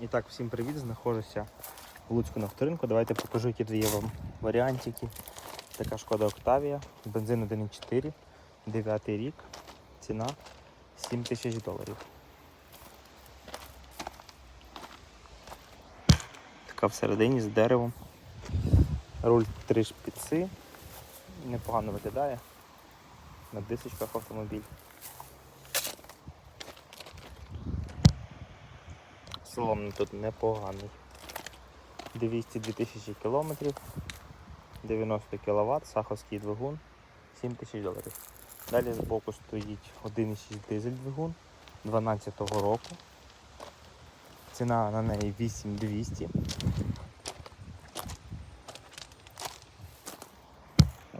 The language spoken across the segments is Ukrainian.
І так, всім привіт, знаходжуся в Луцьку на авторинку. Давайте покажу, які є вам варіантики. Така шкода Октавія, бензин 1.4, 9 рік, ціна 7 тисяч доларів. Така всередині з деревом. Руль 3 шпіци. Непогано виглядає. На дисочках автомобіль. Салон тут непоганий. 202 тисячі кілометрів, 90 кВт, саховський двигун, 7 тисяч доларів. Далі збоку стоїть 1,6 дизель двигун 12-го року. Ціна на неї 8200.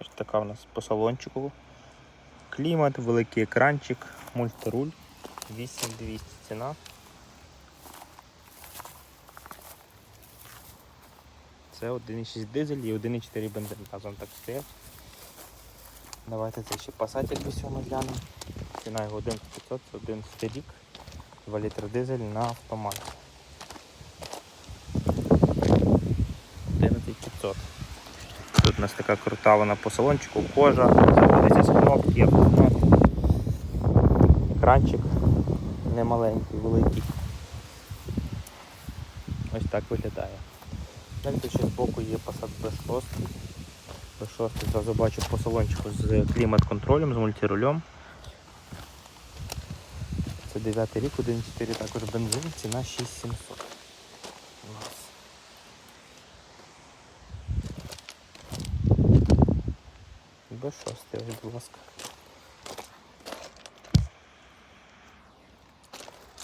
Ось така у нас по салончику. Клімат, великий екранчик, мультируль, 8200 ціна. Це 1,6 дизель і 1,4 бензин разом так стоять. Давайте це ще до сьому глянемо. Ціна його 1,500, це 11 рік, 2 літри дизель на автоматі. 11500. Тут у нас така крута вона по салончику, кожа, заводиться з кнопки, автомат. Екранчик немаленький, великий. Ось так виглядає. Тут ще збоку є Passat B6. B6 зразу бачу по салончику з клімат-контролем, з мультирулем. Це 9 рік, 1.4 також бензин, ціна 6700. У нас. B6, будь ласка.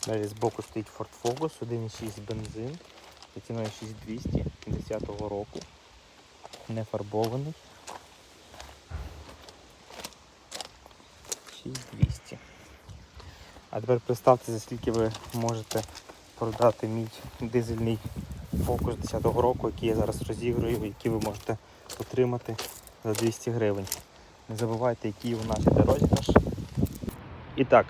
Далі збоку стоїть Ford Focus, 1.6 бензин. За ціною 6200 10 року. Не фарбований. 6200. А тепер представте, за скільки ви можете продати мій дизельний фокус 10-го року, який я зараз розіграю, який ви можете отримати за 200 гривень. Не забувайте, який у нас іде розіграш. І так,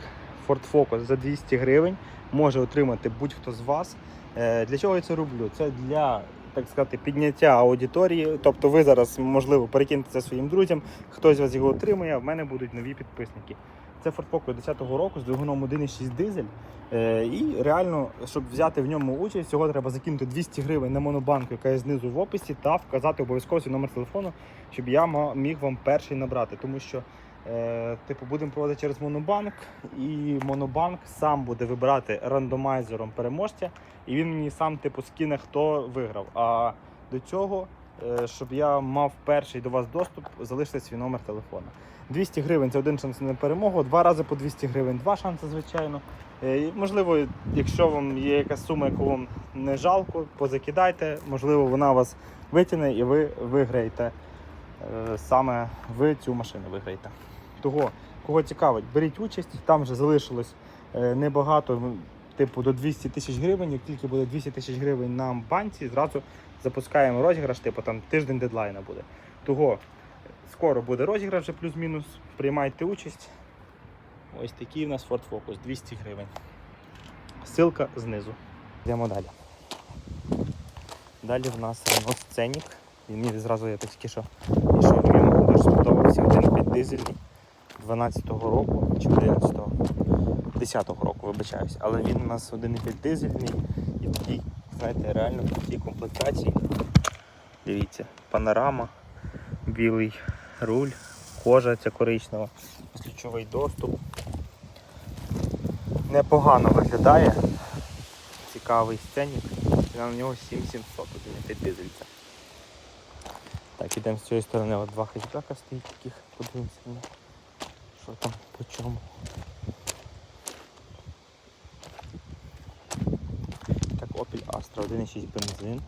Ford Focus за 200 гривень може отримати будь-хто з вас. Е, Для чого я це роблю? Це для так сказати, підняття аудиторії. Тобто ви зараз, можливо, перекинете це своїм друзям, хтось з вас його отримує, а в мене будуть нові підписники. Це Ford Focus 10-го року з двигуном 1.6 дизель. Е, І реально, щоб взяти в ньому участь, цього треба закинути 200 гривень на монобанку, яка є знизу в описі, та вказати обов'язково свій номер телефону, щоб я міг вам перший набрати. Тому що типу, будемо проводити через Монобанк, і Монобанк сам буде вибирати рандомайзером переможця, і він мені сам типу скине, хто виграв. А до цього, е, щоб я мав перший до вас доступ, залиште свій номер телефона. 200 гривень це один шанс на перемогу, два рази по 200 гривень, два шанси, звичайно. Е, Можливо, якщо вам є якась сума, яку вам не жалко, позакидайте, можливо, вона вас витягне і ви виграєте. е, Саме ви цю машину виграєте. Того, кого цікавить, беріть участь. Там вже залишилось е, небагато, ну, типу до 200 тисяч гривень. Як тільки буде 200 тисяч гривень на банці, зразу запускаємо розіграш, типу там тиждень дедлайна буде. Того скоро буде розіграш вже плюс-мінус. Приймайте участь. Ось такий в нас Ford Focus 200 гривень. Ссылка знизу. Йдемо далі. Далі в нас Renault Scenic. Він зразу я тільки що мимо, дуже сподобався 1.5 дизельний 12-го року чи 11-го, 10-го року, вибачаюсь. Але він у нас 1.5 дизельний і в такій, знаєте, реально в такій комплектації. Дивіться, панорама, білий руль, кожа ця коричнева, ключовий доступ. Непогано виглядає. Цікавий сценік. На нього 7700, 1.5 дизель це. Так, ідемо з цієї сторони, от два хетчбека стоїть таких, подивимося, що там по чому. Так, Opel Astra 1.6 бензин.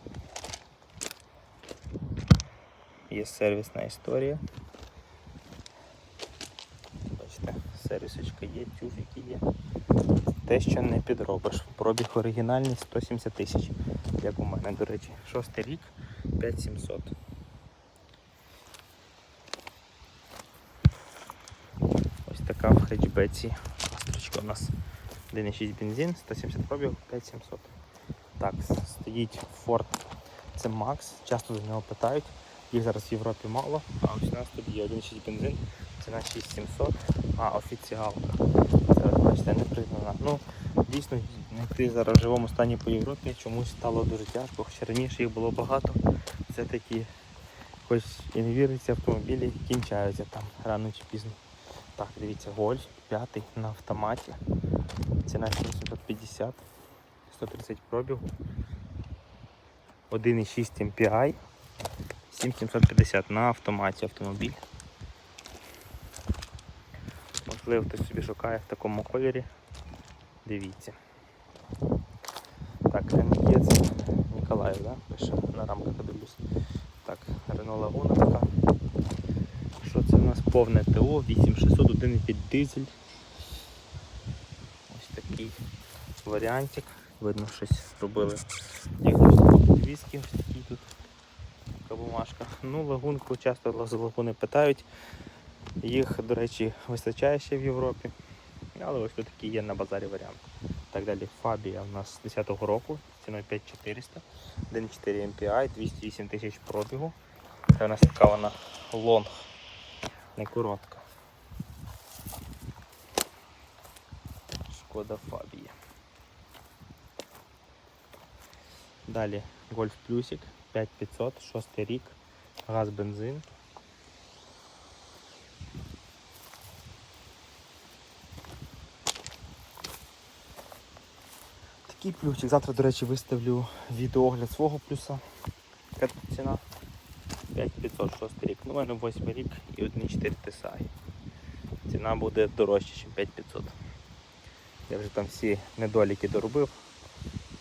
Є сервісна історія. Бачите, сервісочка є, тюфіки є. Те, що не підробиш. Пробіг оригінальний 170 тисяч, як у мене, до речі. Шостий рік 5700. В хетчбеці. Астрочка у нас 1,6 бензин, 170 пробіг, 5700. Так, стоїть Ford це Max, часто за нього питають. Їх зараз в Європі мало, а ось у нас тут є 1,6 бензин, ціна 6700, а офіціалка. Це бачите, не признана. Ну, дійсно, знайти зараз в живому стані по Європі чомусь стало дуже тяжко, хоча раніше їх було багато. Це такі, хоч і не віриться, автомобілі кінчаються там рано чи пізно. Так, дивіться, Golf 5 на автоматі. Ціна 750, 130 пробігу. 1,6 MPI, 7750 на автоматі автомобіль. Можливо, хтось собі шукає в такому кольорі. Дивіться. Так, це Ніколаїв, да? пише на рамках дивлюсь. Так, Renault Laguna така. Нас повне ТО, 8600, 1,5 дизель. Ось такий варіантик. Видно, щось робили. Як підвіски, ось такі тут. Така бумажка. Ну, лагунку часто лагуни питають. Їх, до речі, вистачає ще в Європі. Але ось тут такий є на базарі варіант. Так далі, Фабія у нас з 10-го року, ціною 5400, 1,4 MPI, 208 тисяч пробігу. Це у нас така вона лонг, не коротка. Шкода Фабія. Далі Golf Плюсик 5500, 6 рік, газ бензин. Такий плюсик. Завтра, до речі, виставлю відеоогляд свого плюса. Яка ціна? 5500, 6 рік. Ну, у мене 8 рік і 1,4 TSI. Ціна буде дорожча, ніж 5500. Я вже там всі недоліки доробив.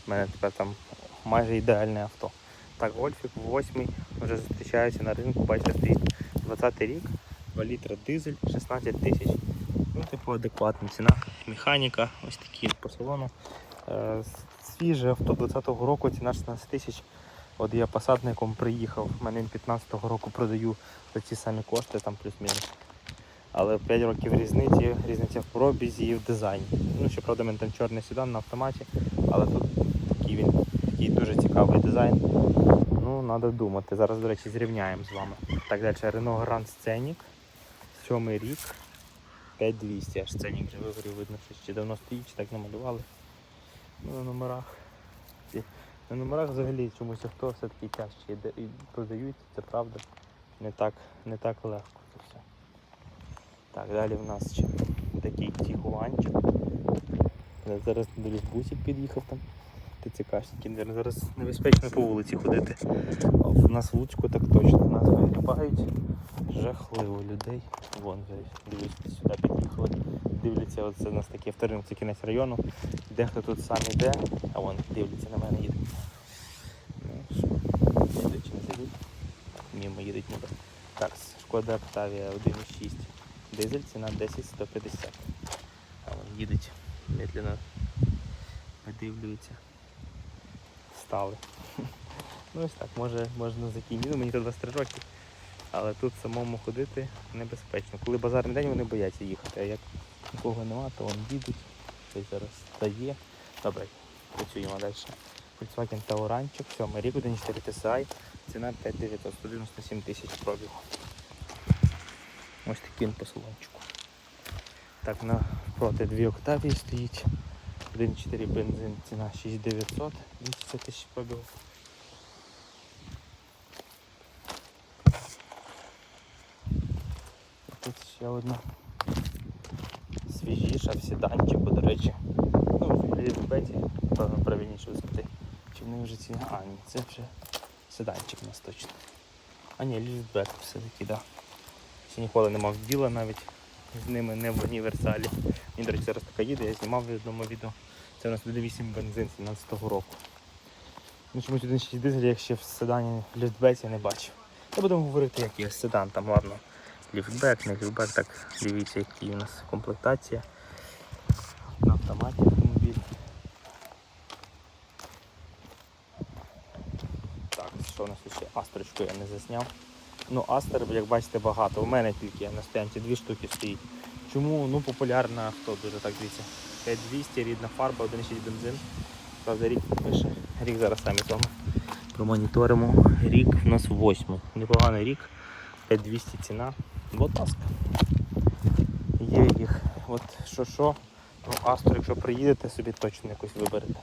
У мене тепер там майже ідеальне авто. Так, Гольфік 8 вже зустрічається на ринку, бачите, стоїть 20 рік, 2 літра дизель, 16 тисяч. Ну, типу, адекватна ціна. Механіка, ось такі по салону. Е, Свіже авто 20-го року, ціна 16 тисяч. От я якому приїхав, в мене він 15-го року продаю за ті самі кошти, там плюс-мінус. Але 5 років різниці, різниця в пробізі і в дизайні. Ну, щоправда, мене там чорний седан на автоматі, але тут такий він такий дуже цікавий дизайн. Ну, треба думати. Зараз, до речі, зрівняємо з вами. Так далі, Renault Grand Scenic, 7 рік, 5200, аж Scenic вже вигорів, видно, що ще давно стоїть, чи так намалювали. Ну, на номерах. На номерах взагалі чомусь авто все-таки тяжче йде і продають, це правда. Не так, не так легко це все. Так, далі в нас ще такий тігуанчик. Зараз дивлюсь, бусик під'їхав там. Ти ТЦКшники. Зараз небезпечно по вулиці ходити. В нас в Луцьку так точно. Нас вигрібають. Жахливо людей. Вон дивіться, сюди під'їхали. Дивляться, оце у нас такий авторинок, це кінець району. Дехто тут сам іде, а вон дивляться на мене їде. Ну, що, їдуть чи не сидять? Їдуть ніби. Так, шкода Октавія 1.6. Дизель ціна 10150. А вон їдуть медленно видивлюються. Стали. Ну ось так, може можна закінчити. Ну, мені тут 23 роки. Але тут самому ходити небезпечно. Коли базарний день вони бояться їхати, а як нікого нема, то вони їдуть. Хтось зараз стає. Добре, працюємо далі. Volkswagen Tauranчик, 7 рік, 1.4 TSI, ціна 5900, 197 тисяч пробігу. Ось такий по салончику. Так, напроти дві Октавії стоїть. 1.4 бензин, ціна 6900, 200 тисяч пробігу. Тут ще одна свіжіша в седанчику, до речі. Ну, в певно, правильніше висоти. Вони вже ці. А, ні, це вже седанчик у нас точно. А ні, лівбек все-таки, так. Да. Ще ніколи не мав діла навіть з ними не в універсалі. Він, до речі, зараз така їде, я знімав в одному відео. Це у нас 1.8 бензин 17-го року. Ну чомусь 1.6 дизель, я ще в седані в ліфтбеці не бачив. Та будемо говорити, як є седан, там ладно. Ліфтбек, не ліфтбек, так дивіться, які у нас комплектація. На автоматі автомобіль. Так, що у нас ще? Астрочку я не засняв. Ну, Астер, як бачите, багато. У мене тільки на стоянці дві штуки стоїть. Чому? Ну, популярне авто дуже так дивіться. 5200, рідна фарба, 1,6 бензин. Правда, рік пише. Рік зараз самі з вами промоніторимо. Рік у нас восьмий. Непоганий рік. 5200 ціна. Будь ласка. Є їх. От що що. Ну, Астор, якщо приїдете, собі точно якусь виберете.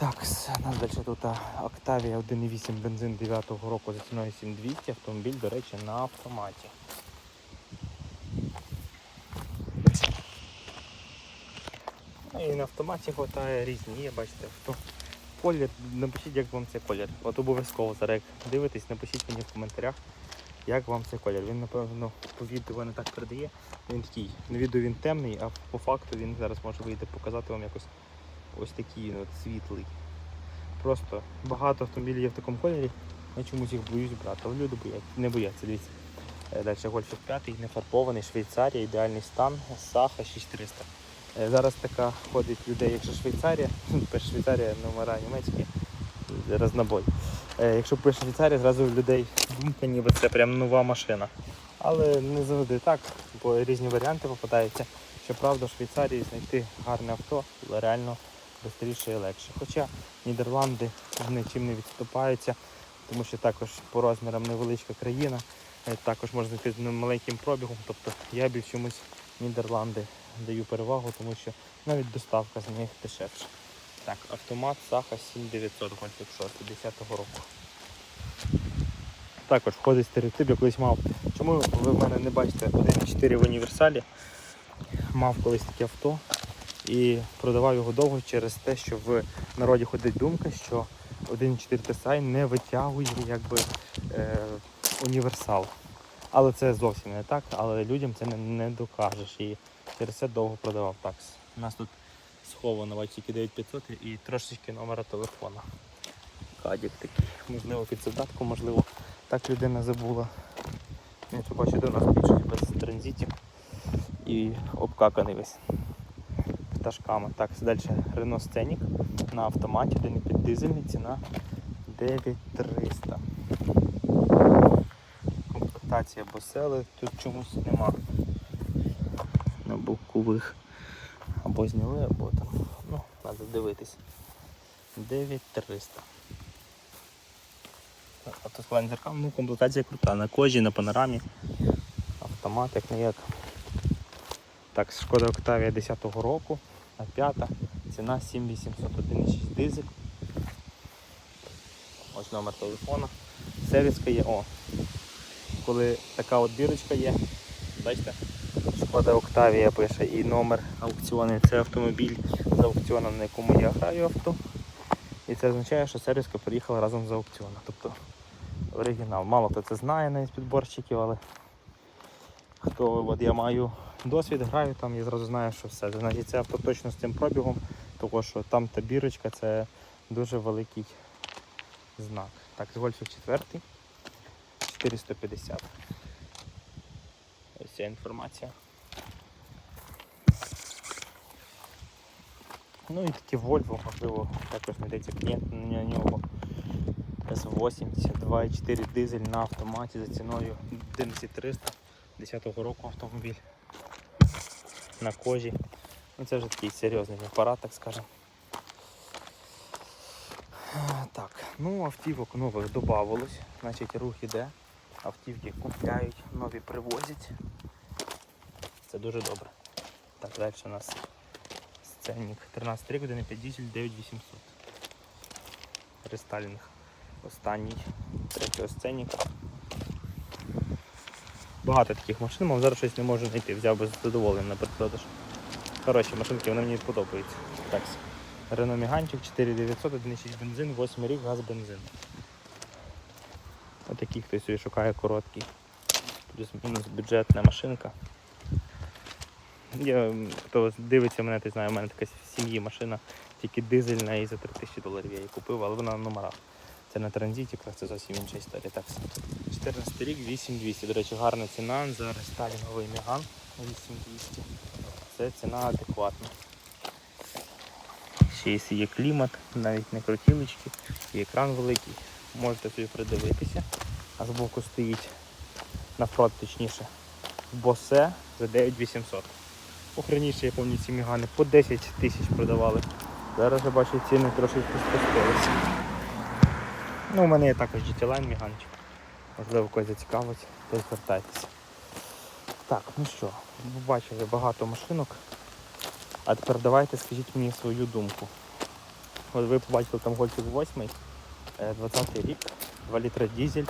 Так, у нас далі тут Octavia 1.8 бензин 9-го року за ціною 7200. Автомобіль, до речі, на автоматі. Ну, І на автоматі хватає різні, є, бачите, хто. Колір, напишіть, як вам цей колір. От обов'язково зараз як дивитесь, напишіть мені в коментарях, як вам цей колір. Він, напевно, по відео не так передає. Він такий, на відео він темний, а по факту він зараз може вийти показати вам якось ось такий ну, от, світлий. Просто багато автомобілів є в такому кольорі, я чомусь їх боюсь брати, але люди боять, не бояться, дивіться. Далі Гольфік 5, не фарбований, Швейцарія, ідеальний стан, Саха 6300. Е, Зараз така ходить людей, якщо Швейцарія, пише Швейцарія номера німецькі, рознобой. Е, Якщо пише Швейцарія, зразу у людей думка, ніби це прям нова машина. Але не завжди так, бо різні варіанти попадаються. Щоправда, в Швейцарії знайти гарне авто реально швидше і легше. Хоча Нідерланди нічим не відступаються, тому що також по розмірам невеличка країна, е, також можна з маленьким пробігом. Тобто я більш чомусь Нідерланди даю перевагу, тому що навіть доставка з них дешевша. Так, автомат Саха 7900 Гольфік 6 10-го року. Також входить стереотип, я колись мав. Чому ви в мене не бачите 1.4 в універсалі? Мав колись таке авто і продавав його довго через те, що в народі ходить думка, що 1.4 TSI не витягує якби, е, універсал. Але це зовсім не так, але людям це не, не докажеш. І через це довго продавав такс. У нас тут сховано тільки 9500 і трошечки номера телефона. Кадік такий, можливо, під задатку, можливо, так людина забула. Я що бачите, у нас більше без транзитів і обкаканий весь пташками. Так, далі Renault Scenic на автоматі, де не під дизельний, ціна 9300. Комплектація босели тут чомусь нема. На бокових. Або зняли, або там. Ну, треба дивитись. 9300. Автосклад зеркал, ну комплектація крута. На кожі, на панорамі. Автомат, як не як. Так, шкода Октавія 10-го року, а п'ята. Ціна 7801,6 дизель. Ось номер телефона. Сервіска є. О. Коли така от бірочка є, бачите, шкода Октавія пише і номер аукціону. Це автомобіль з аукціоном, на якому я граю авто. І це означає, що сервіска приїхала разом з аукціону. Тобто оригінал. Мало хто це знає навіть підборщиків, але хто от я маю досвід, граю там, я зразу знаю, що все. Значить, це авто точно з цим пробігом, тому що там та бірочка це дуже великий знак. Так, з Гольфік 4. 450. Ось ця інформація. Ну і такі Volvo, можливо, також знайдеться клієнт на нього. S80 2.4 дизель на автоматі за ціною 11300 10-го року автомобіль на кожі. Ну це вже такий серйозний апарат, так скажемо. Так, ну автівок нових додавалось, значить рух іде, автівки купляють, нові привозять. Це дуже добре. Так, далі у нас сценник 13 рік, 1,5 дизель 9800. Рестайлінг. Останній третього сценника. Багато таких машин, але зараз щось не можу знайти. Взяв би з задоволенням на предпродаж. Хороші машинки, вони мені подобаються. Так. Renault Міганчик 4900, 1,6 бензин, 8 рік, газ бензин. Отакий хтось собі шукає короткий. Плюс-мінус бюджетна машинка. Я, хто дивиться мене, ти знає, у мене така в сім'ї машина, тільки дизельна і за 3000 доларів я її купив, але вона на номерах. Це на транзиті, це зовсім інша історія. Так, 14 рік 8200. До речі, гарна ціна за рестайлінговий Міган 8200. Це ціна адекватна. Ще є- клімат, навіть не крутілочки, і екран великий. Можете собі придивитися. А збоку стоїть навпроти точніше. Босе за 9800. Ох, раніше я пам'ятаю ці мігани по 10 тисяч продавали. Зараз я бачу ціни трошки спустилися. Ну, у мене є також GT-Line міганчик. Можливо, когось зацікавить, то звертайтеся. Так, ну що, ви бачили багато машинок. А тепер давайте скажіть мені свою думку. От ви побачили там Гольфік 8, 20 рік, 2 літра дізель.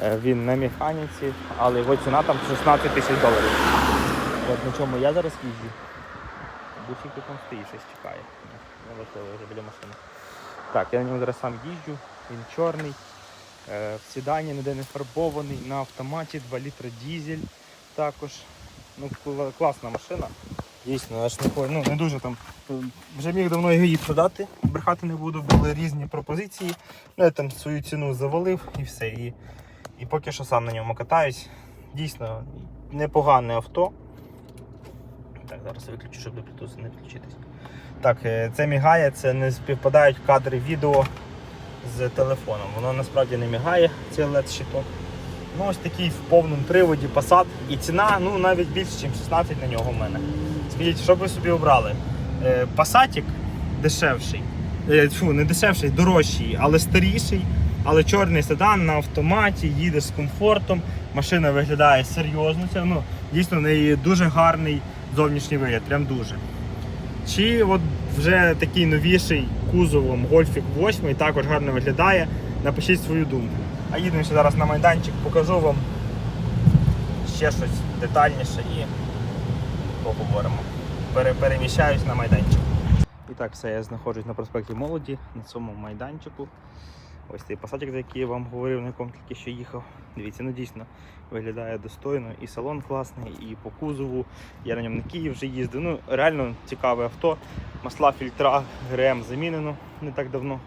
Е, Він на механіці, але його ціна там 16 тисяч доларів. От на чому я зараз їжджу. Бусик там стоїть, щось чекає. Неважливо вже біля машини. Так, я на ньому зараз сам їжджу, він чорний, е, в сідані ніде не фарбований, на автоматі 2 літра дізель також. Ну, класна машина. Дійсно, аж не ну, не дуже там. Вже міг давно її продати, брехати не буду, були різні пропозиції. Ну, я там свою ціну завалив і все. І, і поки що сам на ньому катаюсь. Дійсно, непогане авто. Так, зараз виключу, щоб до Bluetooth не включитись. Так, е, це мігає, це не співпадають кадри відео з телефоном. Воно насправді не мігає, цей led щиток. Ну, ось такий в повному приводі Passat. І ціна ну, навіть більше, ніж 16 на нього в мене. Скажіть, що б ви собі обрали? Е, Passatик дешевший. Е, Фу, не дешевший, дорожчий, але старіший. Але чорний седан на автоматі, їдеш з комфортом, машина виглядає серйозно. Ну, дійсно, в неї дуже гарний зовнішній вигляд, прям дуже. Чи от вже такий новіший кузовом Гольфік 8 також гарно виглядає. Напишіть свою думку. А їдемо ще зараз на майданчик, покажу вам ще щось детальніше і поговоримо. Пере- переміщаюсь на майданчик. І так, все, я знаходжусь на проспекті Молоді, на цьому майданчику. Ось цей пасатик, за який я вам говорив, на якому тільки що їхав. Дивіться, ну дійсно виглядає достойно. І салон класний, і по кузову. Я на ньому на Київ вже їздив. Ну, реально цікаве авто. Масла, фільтра, ГРМ замінено не так давно.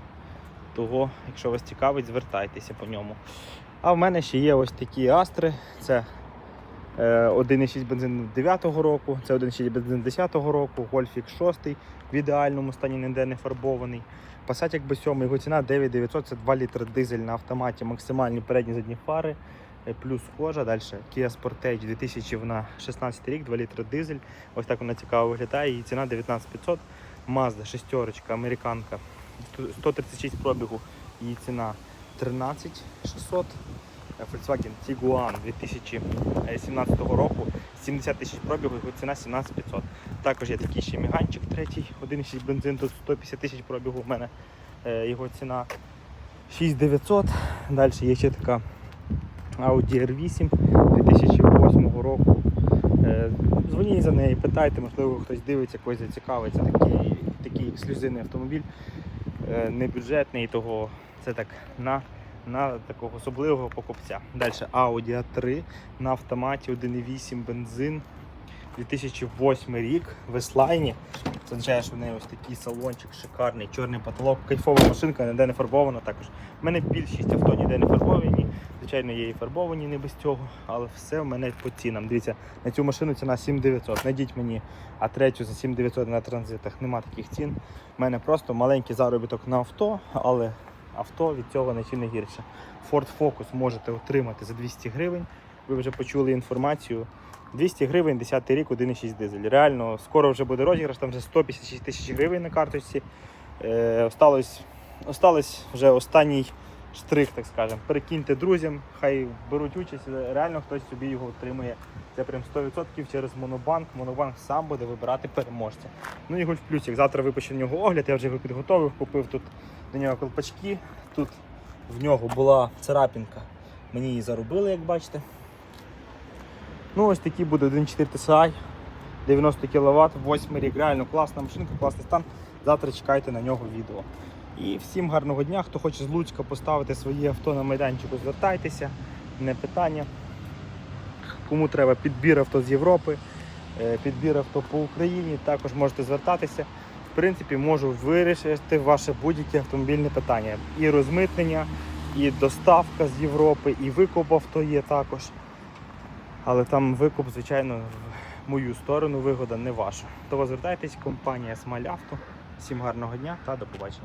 Того, якщо вас цікавить, звертайтеся по ньому. А в мене ще є ось такі астри. Це е, 1,6 бензин 9-го року, це 1,6 бензин 10-го року, Гольфік 6 в ідеальному стані ніде не фарбований. Passat якби 7, його ціна 9900, це 2 літри дизель на автоматі, максимальні передні задні фари, е, плюс кожа. Далі Kia Sportage 2000 вона 16 рік, 2 літри дизель. Ось так вона цікаво виглядає. Її ціна 19500. Mazda шестерочка, американка, 136 пробігу, її ціна 13600. Volkswagen Tiguan 2017 року, 70 тисяч пробігу, його ціна 17500. Також є такий ще міганчик третій, 1,6 бензин, тут 150 тисяч пробігу в мене. Е, Його ціна 6900. Далі є ще така Audi R8 2008 року. Е, Дзвоніть за неї, питайте, можливо, хтось дивиться, когось зацікавиться. Такий, такий ексклюзивний автомобіль, е, не бюджетний, того це так на, на такого особливого покупця. Далі Audi A3 на автоматі 1,8 бензин. 2008 рік в Еслайні. Це в неї ось такий салончик шикарний, чорний потолок, кайфова машинка, ніде не фарбована також. У мене більшість авто ніде не фарбовані. Звичайно, є і фарбовані не без цього, але все в мене по цінам. Дивіться, на цю машину ціна 7900. Найдіть мені, а третю за 7900 на транзитах нема таких цін. У мене просто маленький заробіток на авто, але авто від цього нічим не гірше. Ford Focus можете отримати за 200 гривень. Ви вже почули інформацію. 200 гривень, 10 рік, 1,6 дизель. Реально, скоро вже буде розіграш, там вже 156 тисяч гривень на карточці. Е, осталось, осталось вже останній штрих, так скажемо. Перекиньте друзям, хай беруть участь, реально хтось собі його отримує. Це прям 100% через Монобанк. Монобанк сам буде вибирати переможця. Ну і гольф плюсик. Завтра випущу в нього огляд, я вже його підготовив, купив тут до нього колпачки. Тут в нього була царапінка. Мені її заробили, як бачите. Ну, ось такий буде 1.4 TSI, 90 кВт, 8 рік. Реально класна машинка, класний стан. Завтра чекайте на нього відео. І всім гарного дня. Хто хоче з Луцька поставити своє авто на майданчику, звертайтеся, не питання. Кому треба підбір авто з Європи, е, підбір авто по Україні, також можете звертатися. Принципі, можу вирішити ваше будь-яке автомобільне питання. І розмитнення, і доставка з Європи, і викуп авто є також. Але там викуп, звичайно, в мою сторону вигода не ваша. То звертайтесь, компанія Смаль Авто. Всім гарного дня та до побачення.